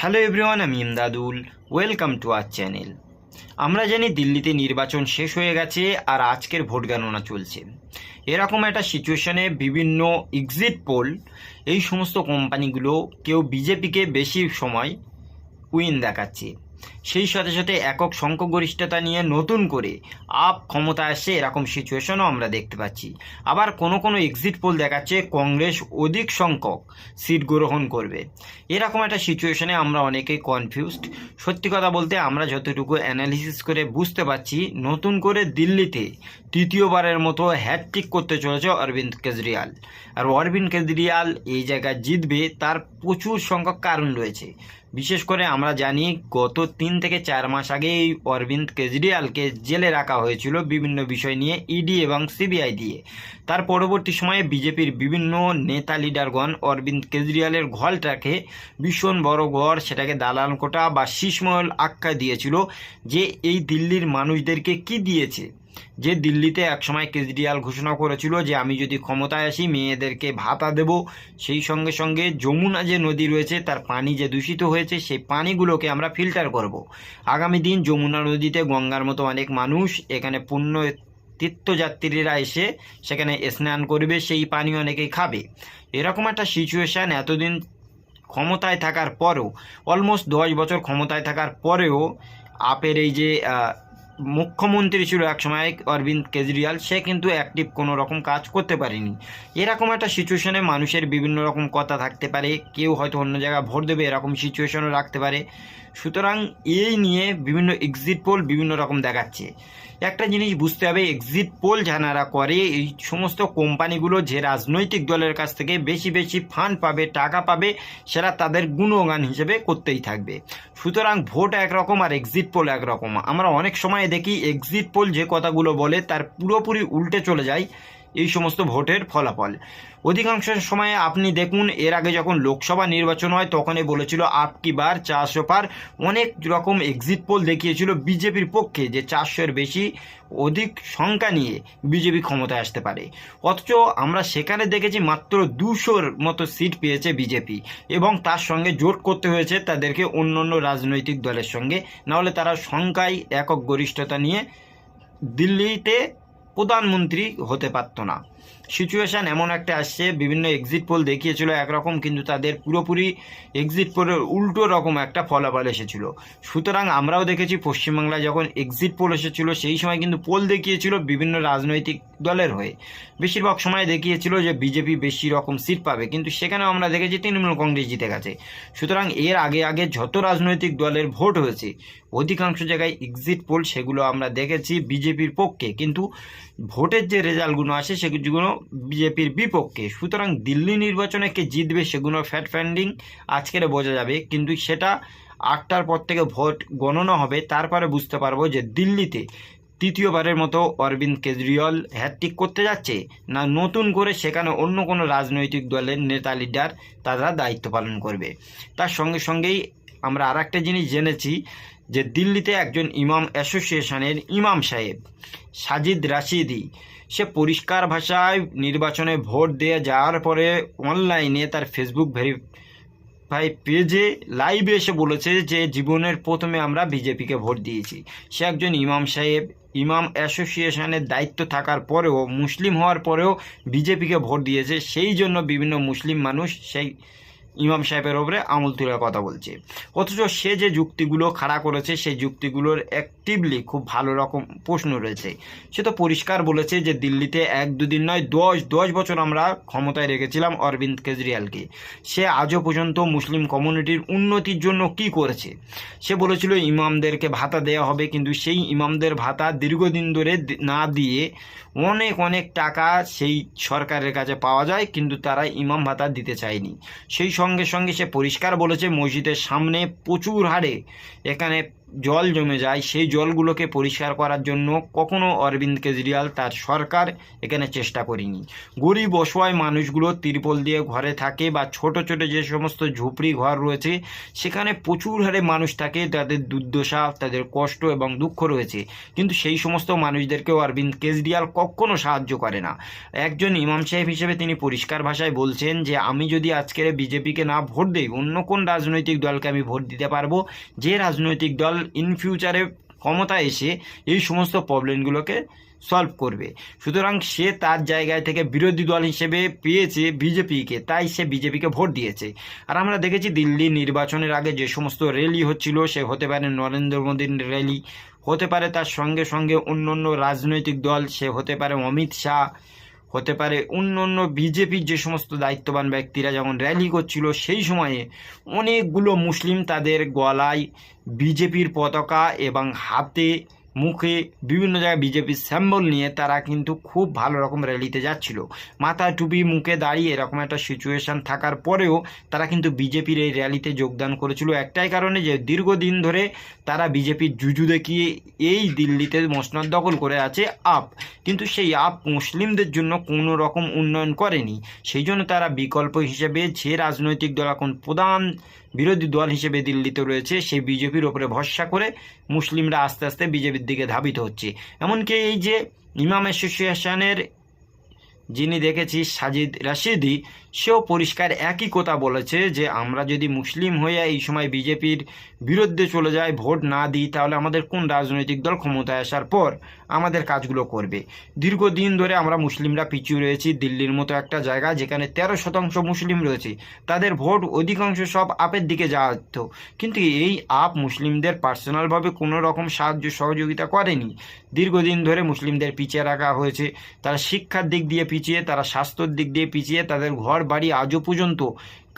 Hello everyone, আমি Imdadul. Welcome to our channel. আমরা জানি দিল্লিতে নির্বাচন শেষ হয়ে গেছে আর আজকের ভোট গণনা চলছে। এরকম একটা সিচুয়েশনে বিভিন্ন এক্সিট পোল এই সমস্ত কোম্পানিগুলো কেউ বিজেপিকে বেশি সময় উইন দেখাচ্ছে। সেই সাথে সাথে একক সংখ্যাগরিষ্ঠতা নিয়ে নতুন করে আপ ক্ষমতা আসছে, এরকম সিচুয়েশনও আমরা দেখতে পাচ্ছি। আবার কোনো কোনো এক্সিট পোল দেখাচ্ছে, কংগ্রেস অধিক সংখ্যক সিট গ্রহণ করবে। এরকম একটা সিচুয়েশনে আমরা অনেকেই কনফিউজড সত্যি কথা বলতে আমরা যতটুকু অ্যানালিসিস করে বুঝতে পারছি, নতুন করে দিল্লিতে তৃতীয়বারের মতো হ্যাটট্রিক করতে চলেছে অরবিন্দ কেজরিওয়াল। আর অরবিন্দ কেজরিওয়াল এই জায়গায় জিতবে, তার প্রচুর সংখ্যক কারণ রয়েছে। বিশেষ করে আমরা জানি, গত তিন থেকে চার মাস আগে এই অরবিন্দ কেজরিওয়ালকে জেলে রাখা হয়েছিল বিভিন্ন বিষয় নিয়ে ইডি এবং সিবিআই দিয়ে। তার পরবর্তী সময়ে বিজেপির বিভিন্ন নেতা লিডারগণ অরবিন্দ কেজরিওয়ালের ঘরটাকে ভীষণ বড় ঘর, সেটাকে দালাল কোটা বা শীষমহল আখ্যা দিয়েছিল যে এই দিল্লির মানুষদেরকে কি দিয়েছে। যে দিল্লিতে একসময় কেজরিওয়াল ঘোষণা করেছিল যে আমি যদি ক্ষমতায় আসি, মেয়েদেরকে ভাতা দেব সেই সঙ্গে সঙ্গে যমুনা যে নদী রয়েছে, তার পানি যে দূষিত হয়েছে, সেই পানিগুলোকে আমরা ফিল্টার করব। আগামী দিন যমুনা নদীতে গঙ্গার মতো অনেক মানুষ, এখানে পুণ্য তীর্থযাত্রীরা এসে সেখানে স্নান করবে, সেই পানি অনেকেই খাবে এরকম একটা সিচুয়েশান এতদিন ক্ষমতায় থাকার পরেও অলমোস্ট দশ বছর ক্ষমতায় থাকার পরেও, আপের এই যে মুখ্যমন্ত্রী ছিল একসময় অরবিন্দ কেজরিওয়াল, সে কিন্তু অ্যাক্টিভ কোনো রকম কাজ করতে পারেনি। এরকম একটা সিচুয়েশনে মানুষের বিভিন্ন রকম কথা থাকতে পারে, কেউ হয়তো অন্য জায়গায় ভোট দেবে, এরকম সিচুয়েশনও রাখতে পারে। সুতরাং এই নিয়ে বিভিন্ন এক্সিট পোল বিভিন্ন রকম দেখাচ্ছে। একটা জিনিস বুঝতে হবে এক্সিট পোল যারা করে, এই সমস্ত কোম্পানিগুলো যে রাজনৈতিক দলের কাছ থেকে বেশি বেশি ফান্ড পাবে, টাকা পাবে, সেটা তাদের গুণগান হিসেবে করতেই থাকবে। সুতরাং ভোট একরকম আর এক্সিট পোল একরকম। আমরা অনেক সময় দেখি এক্সিট পোল যে কথাগুলো বলে, তার পুরোপুরি উল্টে চলে যায়। এই সমস্ত ভোটের ফলাফল। অধিকাংশ সময়ে আপনি দেখুন, এর আগে যখন লোকসভা নির্বাচন হয়, তখনই বলেছিল, আপ কি বার, চারশো পার। অনেক রকম এক্সিট পোল দেখিয়েছিল বিজেপির পক্ষে যে চারশোর বেশি অধিক সংখ্যা নিয়ে বিজেপি ক্ষমতায় আসতে পারে। অথচ আমরা সেখানে দেখেছি মাত্র দুশোর মতো সিট পেয়েছে বিজেপি এবং তার সঙ্গে জোট করতে হয়েছে তাদেরকে অন্য অন্য রাজনৈতিক দলের সঙ্গে। নাহলে তারা সংখ্যায় একক গরিষ্ঠতা নিয়ে দিল্লিতে প্রধানমন্ত্রী হতে পারতো না। সিচুয়েশান এমন একটা আসছে, বিভিন্ন এক্সিট পোল দেখিয়েছিল একরকম, কিন্তু তাদের পুরোপুরি এক্সিট পোলের উল্টো রকম একটা ফলাফল এসেছিল। সুতরাং আমরাও দেখেছি পশ্চিমবাংলায় যখন এক্সিট পোল এসেছিল, সেই সময় কিন্তু পোল দেখিয়েছিল বিভিন্ন রাজনৈতিক দলের হয়ে। বেশিরভাগ সময় দেখিয়েছিল যে বিজেপি বেশি রকম সিট পাবে, কিন্তু সেখানেও আমরা দেখেছি তৃণমূল কংগ্রেস জিতে গেছে। সুতরাং এর আগে আগে যত রাজনৈতিক দলের ভোট হয়েছে, অধিকাংশ জায়গায় এক্সিট পোল সেগুলো আমরা দেখেছি বিজেপির পক্ষে। কিন্তু ভোটের যে রেজাল্টগুলো আসে, সেগুলো বিজেপির বিপক্ষে। সুতরাং দিল্লি নির্বাচনে কে জিতবে সেগুলো ফ্যাট ফ্যান্ডিং আজকের বোঝা যাবে। কিন্তু সেটা আটটার পর থেকে ভোট গণনা হবে। তারপরে বুঝতে পারব যে দিল্লিতে তৃতীয়বারের মতো অরবিন্দ কেজরিওয়াল হ্যাট্রিক করতে যাচ্ছে না নতুন করে সেখানে অন্য কোনো রাজনৈতিক দলের নেতা লিডার তারা দায়িত্ব পালন করবে। তার সঙ্গে সঙ্গেই আমরা আর একটা জিনিস জেনেছি যে দিল্লিতে একজন ইমাম অ্যাসোসিয়েশনের ইমাম সাহেব, সাজিদ রাশিদি। সে পরিষ্কার ভাষায় নির্বাচনে ভোট দিয়ে যাওয়ার পরে অনলাইনে তার ফেসবুক ভেরিফাই পেজে লাইভে এসে বলেছে যে, জীবনের প্রথমে আমরা বিজেপিকে ভোট দিয়েছি। সে একজন ইমাম সাহেব, ইমাম অ্যাসোসিয়েশনের দায়িত্ব থাকার পরেও, মুসলিম হওয়ার পরেও বিজেপিকে ভোট দিয়েছে। সেই জন্য বিভিন্ন মুসলিম মানুষ সেই ইমাম সাহেবের ওপরে আমল তুলার কথা বলছে। অথচ সে যে যুক্তিগুলো খাড়া করেছে, সেই যুক্তিগুলোর অ্যাক্টিভলি খুব ভালো রকম প্রশ্ন রয়েছে। সে তো পরিষ্কার বলেছে যে দিল্লিতে এক দুদিন নয়, দশ দশ বছর আমরা ক্ষমতায় রেখেছিলাম অরবিন্দ কেজরিওয়ালকে। সে আজও পর্যন্ত মুসলিম কমিউনিটির উন্নতির জন্য কি করেছে? সে বলেছিল, ইমামদেরকে ভাতা দেওয়া হবে, কিন্তু সেই ইমামদের ভাতা দীর্ঘদিন ধরে না দিয়ে অনেক অনেক টাকা সেই সরকারের কাছে পাওয়া যায়, কিন্তু তারা ইমাম ভাতা দিতে চায়নি। সেই সঙ্গে সঙ্গে সঙ্গে সে পরিষ্কার বলেছে মসজিদের সামনে প্রচুর হারে। এখানে জল জমে যায়, সেই জলগুলোকে পরিষ্কার করার জন্য কখনো অরবিন্দ কেজরিওয়াল তার সরকার এখানে চেষ্টা করেনি। গরিব অসহায় মানুষগুলো তিরপল দিয়ে ঘরে থাকে বা ছোট ছোট যে সমস্ত ঝুপড়ি ঘর রয়েছে, সেখানে প্রচুর হারে মানুষ থাকে, তাদের দুর্দশা, তাদের কষ্ট এবং দুঃখ রয়েছে। কিন্তু সেই সমস্ত মানুষদেরকেও অরবিন্দ কেজরিওয়াল কখনো সাহায্য করে না। একজন ইমাম সাহেব হিসেবে তিনি পরিষ্কার ভাষায় বলছেন যে, আমি যদি আজকের বিজেপিকে না ভোট দিই, অন্য কোন রাজনৈতিক দলকে আমি ভোট দিতে পারব? যে রাজনৈতিক দল ইন ফিউচারে ক্ষমতা এসে এই সমস্ত প্রবলেমগুলোকে সলভ করবে। সুতরাং সে তার জায়গায় থেকে বিরোধী দল হিসেবে পেয়েছে বিজেপিকে, তাই সে বিজেপিকে ভোট দিয়েছে। আর আমরা দেখেছি দিল্লি নির্বাচনের আগে যে সমস্ত র্যালি হচ্ছিল, সে হতে পারে নরেন্দ্র মোদীর র্যালি হতে পারে তার সঙ্গে সঙ্গে অন্য অন্য রাজনৈতিক দল, সে হতে পারে অমিত শাহ হতে পারে। অন্য অন্য বিজেপির যে সমস্ত দায়িত্ববান ব্যক্তিরা যখন র্যালি করছিল, সেই সময়ে অনেকগুলো মুসলিম তাদের গলায় বিজেপির পতাকা এবং হাতে মুখে বিভিন্ন জায়গায় বিজেপির স্যাম্বল নিয়ে তারা কিন্তু খুব ভালো রকম র্যালিতে যাচ্ছিল। মাথায় টুপি মুখে দাঁড়িয়ে এরকম একটা সিচুয়েশান থাকার পরেও তারা কিন্তু বিজেপির এই র্যালিতে যোগদান করেছিল। একটাই কারণে যে দীর্ঘদিন ধরে তারা বিজেপির জুজু দেখিয়ে এই দিল্লিতে মসনদ দখল করে আছে আপ। কিন্তু সেই আপ মুসলিমদের জন্য কোনো রকম উন্নয়ন করেনি। সেই জন্য তারা বিকল্প হিসেবে যে রাজনৈতিক দল এখন প্রধান বিরোধী দল হিসেবে দিল্লিতে রয়েছে, সেই বিজেপির ওপরে ভরসা করে মুসলিমরা আস্তে আস্তে বিজেপির দিকে ধাবিত হচ্ছে। এমনকি এই যে ইমাম অ্যাসোসিয়েশনের যিনি দেখেছি সাজিদ রাশিদি সেও পরিষ্কার একই কথা বলেছে যে, আমরা যদি মুসলিম হয়ে এই সময় বিজেপির বিরুদ্ধে চলে যাই, ভোট না দিই, তাহলে আমাদের কোন রাজনৈতিক দল ক্ষমতায় আসার পর আমাদের কাজগুলো করবে? দীর্ঘদিন ধরে আমরা মুসলিমরা পিছিয়ে রয়েছি, দিল্লির মতো একটা জায়গা যেখানে তেরো শতাংশ মুসলিম রয়েছে। তাদের ভোট অধিকাংশ সব আপের দিকে যাওয়া হতো কিন্তু এই আপ মুসলিমদের পার্সোনালভাবে কোনো রকম সাহায্য সহযোগিতা করেনি। দীর্ঘদিন ধরে মুসলিমদের পিছিয়ে রাখা হয়েছে। তারা শিক্ষার দিক দিয়ে পিছিয়ে, তারা স্বাস্থ্যর দিক দিয়ে পিছিয়ে, তাদের ঘর বাড়ি আজও পর্যন্ত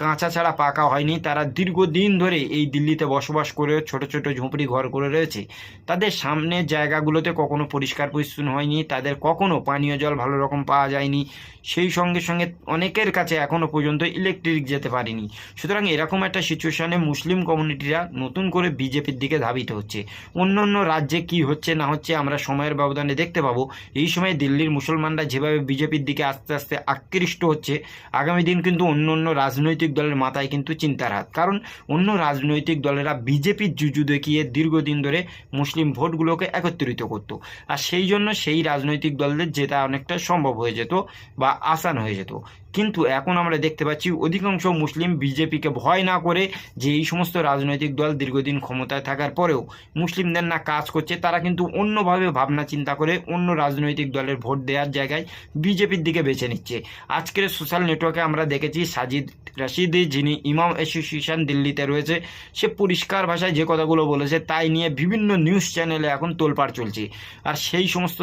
কাঁচা ছাড়া পাকা হয়নি। তারা দীর্ঘদিন ধরে এই দিল্লিতে বসবাস করে, ছোট ছোট ঝুপড়ি ঘর করে রয়েছে। তাদের সামনের জায়গাগুলোতে কখনো পরিষ্কার পরিচ্ছন্ন হয়নি। তাদের কখনো পানীয় জল ভালো রকম পাওয়া যায়নি। সেই সঙ্গে সঙ্গে অনেকের কাছে এখনও পর্যন্ত ইলেকট্রিক যেতে পারেনি। সুতরাং এরকম একটা সিচুয়েশনে মুসলিম কমিউনিটিরা নতুন করে বিজেপির দিকে ধাবিত হচ্ছে। অন্য অন্য রাজ্যে কি হচ্ছে না হচ্ছে আমরা সময়ের ব্যবধানে দেখতে পাবো। এই সময় দিল্লির মুসলমানরা যেভাবে বিজেপির দিকে আস্তে আস্তে আকৃষ্ট হচ্ছে, আগামী দিন কিন্তু অন্য অন্য রাজনৈতিক দলের মাথায় কিন্তু চিন্তার হাত কারণ অন্য রাজনৈতিক দলেরা বিজেপির জুজু দেখিয়ে দীর্ঘদিন ধরে মুসলিম ভোটগুলোকে একত্রিত করত। আর সেই জন্য সেই রাজনৈতিক দলদের জেতা অনেকটা সম্ভব হয়ে যেত বা আসান হয়ে যেত। কিন্তু এখন আমরা দেখতে পাচ্ছি অধিকাংশ মুসলিম বিজেপিকে ভয় না করে যে এই সমস্ত রাজনৈতিক দল দীর্ঘদিন ক্ষমতায় থাকার পরেও মুসলিমদের না কাজ করছে, তারা কিন্তু অন্যভাবে ভাবনা চিন্তা করে অন্য রাজনৈতিক দলের ভোট দেওয়ার জায়গায় বিজেপির দিকে বেছে নিচ্ছে। আজকের সোশ্যাল নেটওয়ার্কে আমরা দেখেছি সাজিদ রাশিদি, যিনি ইমাম অ্যাসোসিয়েশন দিল্লিতে রয়েছে, সে পরিষ্কার ভাষায় যে কথাগুলো বলেছে তাই নিয়ে বিভিন্ন নিউজ চ্যানেলে এখন তোলপাড় চলছে। আর সেই সমস্ত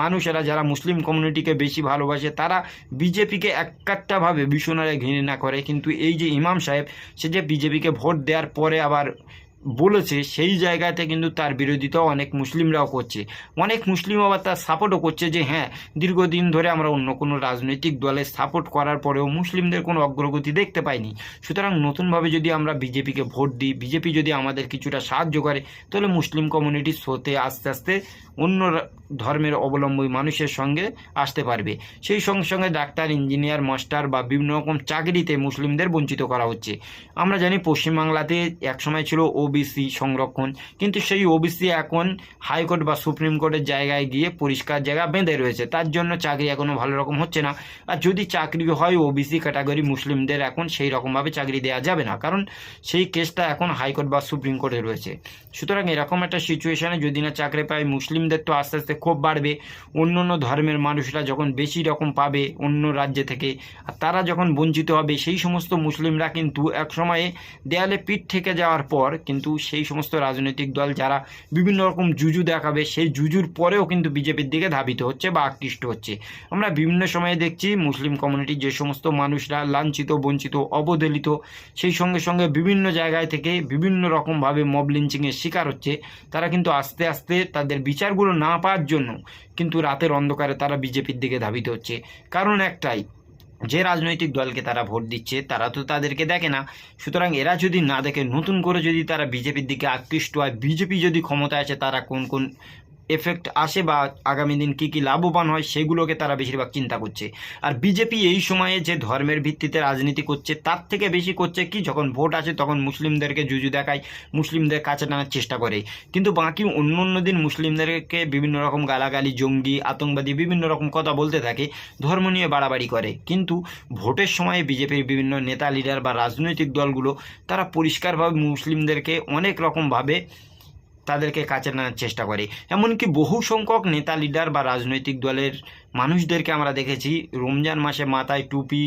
মানুষেরা যারা মুসলিম কমিউনিটিকে বেশি ভালোবাসে, তারা বিজেপিকে একাত্তাভাবে ভীষণারে ঘৃণা করে, কিন্তু এই যে ইমাম সাহেব, সে যে বিজেপিকে ভোট দেওয়ার পরে আবার বলেছে, সেই জায়গাতে কিন্তু তার বিরোধিতাও অনেক মুসলিমরাও করছে। অনেক মুসলিম আবার তার সাপোর্টও করছে যে হ্যাঁ দীর্ঘদিন ধরে আমরা অন্য কোনো রাজনৈতিক দলের সাপোর্ট করার পরেও মুসলিমদের কোনো অগ্রগতি দেখতে পাইনি। সুতরাং নতুনভাবে যদি আমরা বিজেপিকে ভোট দিই, বিজেপি যদি আমাদের কিছুটা সাহায্য করে, তাহলে মুসলিম কমিউনিটির শোতে আস্তে আস্তে অন্য ধর্মের অবলম্বী মানুষের সঙ্গে আসতে পারবে। সেই সঙ্গে সঙ্গে ডাক্তার, ইঞ্জিনিয়ার, মাস্টার বা বিভিন্ন রকম চাকরিতে মুসলিমদের বঞ্চিত করা হচ্ছে। আমরা জানি পশ্চিমবাংলাতে একসময় ছিল ওবিসি সংরক্ষণ, কিন্তু সেই ওবিসি এখন হাইকোর্ট বা সুপ্রিম কোর্টের জায়গায় গিয়ে পরিষ্কার জায়গা বেঁধে রয়েছে। তার জন্য চাকরি এখনও ভালো রকম হচ্ছে না। আর যদি চাকরি হয় ওবিসি ক্যাটাগরি মুসলিমদের এখন সেই রকমভাবে চাকরি দেওয়া যাবে না, কারণ সেই কেসটা এখন হাইকোর্ট বা সুপ্রিম কোর্টে রয়েছে। সুতরাং এরকম একটা সিচুয়েশানে যদি না চাকরি পায়, মুসলিমদের তো আস্তে আস্তে ক্ষোভ বাড়বে। অন্য অন্য ধর্মের মানুষরা যখন বেশি রকম পাবে অন্য রাজ্যে থেকে, আর তারা যখন বঞ্চিত হবে, সেই সমস্ত মুসলিমরা কিন্তু এক সময়ে দেয়ালে পিঠ থেকে যাওয়ার পর কিন্তু সেই সমস্ত রাজনৈতিক দল যারা বিভিন্ন রকম জুজু দেখাবে, সেই জুজুর পরেও কিন্তু বিজেপির দিকে ধাবিত হচ্ছে বা আকৃষ্ট হচ্ছে। আমরা বিভিন্ন সময়ে দেখছি মুসলিম কমিউনিটির যে সমস্ত মানুষরা লাঞ্ছিত, বঞ্চিত, অবহেলিত, সেই সঙ্গে সঙ্গে বিভিন্ন জায়গায় থেকে বিভিন্ন রকমভাবে মব লিঞ্চিংয়ের শিকার হচ্ছে। তারা কিন্তু আস্তে আস্তে তাদের বিচারগুলো না পাওয়ার জন্য। কিন্তু রাতের অন্ধকারে তারা বিজেপির দিকে ধাবিত হচ্ছে। কারণ একটাই, যে রাজনৈতিক দলকে তারা ভোট দিচ্ছে, তারা তো তাদেরকে দেখে না। সুতরাং এরা যদি না দেখে, নতুন করে যদি তারা বিজেপির দিকে আকৃষ্ট হয়, বিজেপি যদি ক্ষমতায় আছে তারা কোন কোন এফেক্ট আসে বা আগামী দিন কী কী লাভবান হয় সেগুলোকে তারা বেশিরভাগ চিন্তা করছে। আর বিজেপি এই সময়ে যে ধর্মের ভিত্তিতে রাজনীতি করছে, তার থেকে বেশি করছে কি? যখন ভোট আসে তখন মুসলিমদেরকে জুজু দেখায়, মুসলিমদের কাছে টানার চেষ্টা করে। কিন্তু বাকি অন্য অন্য দিন মুসলিমদেরকে বিভিন্ন রকম গালাগালি, জঙ্গি, আতঙ্কবাদী বিভিন্ন রকম কথা বলতে থাকে, ধর্ম নিয়ে বাড়াবাড়ি করে। কিন্তু ভোটের সময় বিজেপির বিভিন্ন নেতা লিডার বা রাজনৈতিক দলগুলো, তারা পরিষ্কারভাবে মুসলিমদেরকে অনেক রকমভাবে তাদেরকে কাছে নেওয়ার চেষ্টা করে। এমনকি বহু সংখ্যক নেতা লিডার বা রাজনৈতিক দলের মানুষদেরকে আমরা দেখেছি, রমজান মাসে মাথায় টুপি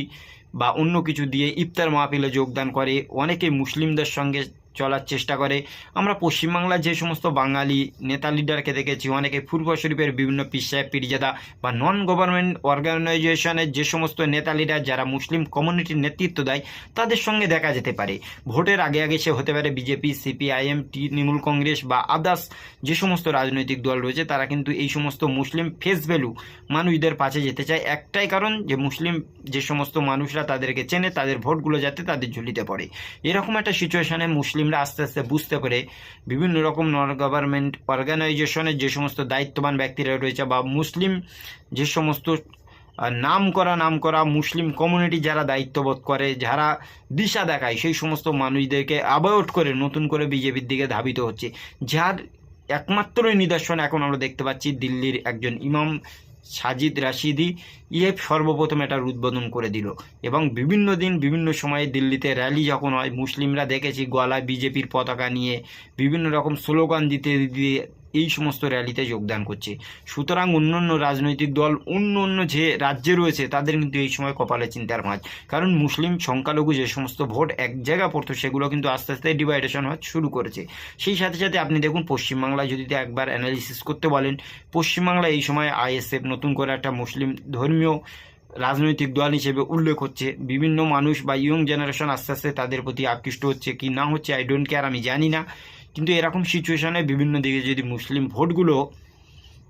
বা অন্য কিছু দিয়ে ইফতার মাহফিলে যোগদান করে। অনেকে মুসলিমদের সঙ্গে চলার চেষ্টা করে। আমরা পশ্চিমবাংলার যে সমস্ত বাঙালি নেতা লিডারকে দেখেছি, অনেকে পূর্ব শরীফের বিভিন্ন পিসায় পিরিজাদা বা নন গভর্নমেন্ট অর্গানাইজেশনের যে সমস্ত নেতা লিডার যারা মুসলিম কমিউনিটির নেতৃত্ব দেয়, তাদের সঙ্গে দেখা যেতে পারে। ভোটের আগে আগে সে হতে পারে বিজেপি, সিপিআইএম, তৃণমূল কংগ্রেস বা আদার্স যে সমস্ত রাজনৈতিক দল রয়েছে, তারা কিন্তু এই সমস্ত মুসলিম ফেস ভ্যালু মানুষদের পাশে যেতে চায়। একটাই কারণ যে মুসলিম যে সমস্ত মানুষরা তাদেরকে চেনে, তাদের ভোটগুলো যাতে তাদের ঝুলিতে পড়ে। এরকম একটা সিচুয়েশনে মুসলিমরা আস্তে আস্তে বুঝতে পারে বিভিন্ন রকম নন গভর্নমেন্ট অর্গানাইজেশনের যে সমস্ত দায়িত্ববান ব্যক্তিরা রয়েছে বা মুসলিম যে সমস্ত নাম করা নাম করা মুসলিম কমিউনিটি যারা দায়িত্ববোধ করে, যারা দিশা দেখায়, সেই সমস্ত মানুষদেরকে অ্যাভয়েড করে নতুন করে বিজেপির দিকে ধাবিত হচ্ছে। যার একমাত্রই নিদর্শন এখন আমরা দেখতে পাচ্ছি দিল্লির একজন ইমাম সাজিদ রাশিদি ইয়ে সর্বপ্রথম এটার উদ্বোধন করে দিল। এবং বিভিন্ন দিন বিভিন্ন সময়ে দিল্লিতে র্যালি যখন হয়, মুসলিমরা দেখেছি গলায় বিজেপির পতাকা নিয়ে, বিভিন্ন রকম স্লোগান দিতে দিয়ে এই সমস্ত র্যালিতে যোগদান করছে। সুতরাং অন্য অন্য রাজনৈতিক দল অন্য অন্য যে রাজ্যে রয়েছে, তাদের কিন্তু এই সময় কপালে চিন্তার ভাঁজ কারণ মুসলিম সংখ্যালঘু যে সমস্ত ভোট এক জায়গা পড়তো, সেগুলো কিন্তু আস্তে আস্তে ডিভাইডেশন হওয়া শুরু করেছে। সেই সাথে সাথে আপনি দেখুন, পশ্চিমবাংলায় যদি একবার অ্যানালিসিস করতে বলেন, পশ্চিমবাংলায় এই সময় আইএসএফ নতুন করে একটা মুসলিম ধর্মীয় রাজনৈতিক দল হিসেবে উল্লেখ হচ্ছে। বিভিন্ন মানুষ বা ইয়ং জেনারেশন আস্তে আস্তে তাদের প্রতি আকৃষ্ট হচ্ছে। কি না হচ্ছে আই ডোন্ট কেয়ার আমি জানি না। কিন্তু এরকম সিচুয়েশনে বিভিন্ন দিকে যদি মুসলিম ভোটগুলো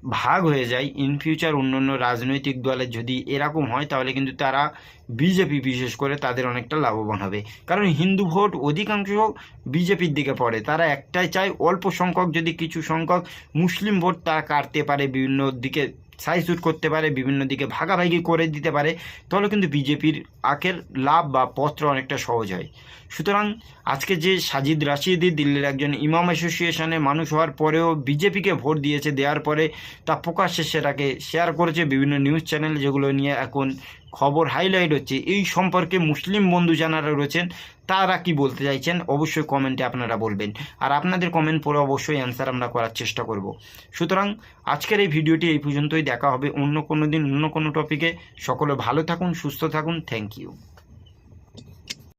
ভাগ হয়ে যায় ইন ফিউচার অন্য অন্য রাজনৈতিক দলের যদি এরকম হয়, তাহলে কিন্তু তারা বিজেপি বিশেষ করে তাদের অনেকটা লাভবান হবে। কারণ হিন্দু ভোট অধিকাংশ বিজেপির দিকে পড়ে। তারা একটাই চায় অল্প সংখ্যক, যদি কিছু সংখ্যক মুসলিম ভোট তারা কাটতে পারে, বিভিন্ন দিকে সাইজুট করতে পারে, বিভিন্ন দিকে ভাগাভাগি করে দিতে পারে, তাহলে কিন্তু বিজেপির আখের লাভ বা পত্র অনেকটা সহজ হয়। সুতরাং আজকে যে সাজিদ রাশিদি দিল্লির একজন ইমাম অ্যাসোসিয়েশনে মানুষ হওয়ার পরেও বিজেপিকে ভোট দিয়েছে, দেওয়ার পরে তা প্রকাশ্যে সেটাকে শেয়ার করেছে বিভিন্ন নিউজ চ্যানেল যেগুলো নিয়ে এখন খবর হাইলাইট হচ্ছে। এই সম্পর্কে মুসলিম বন্ধু যারা রয়েছেন, তারা কি বলতে চাইছেন অবশ্যই কমেন্টে আপনারা বলবেন। আর আপনাদের কমেন্ট পড়ে অবশ্যই অ্যান্সার আমরা করার চেষ্টা করব। সুতরাং আজকের এই ভিডিওটি এই পর্যন্তই। দেখা হবে অন্য কোনো দিন, অন্য কোনো টপিকে সকলে ভালো থাকুন, সুস্থ থাকুন। Thank you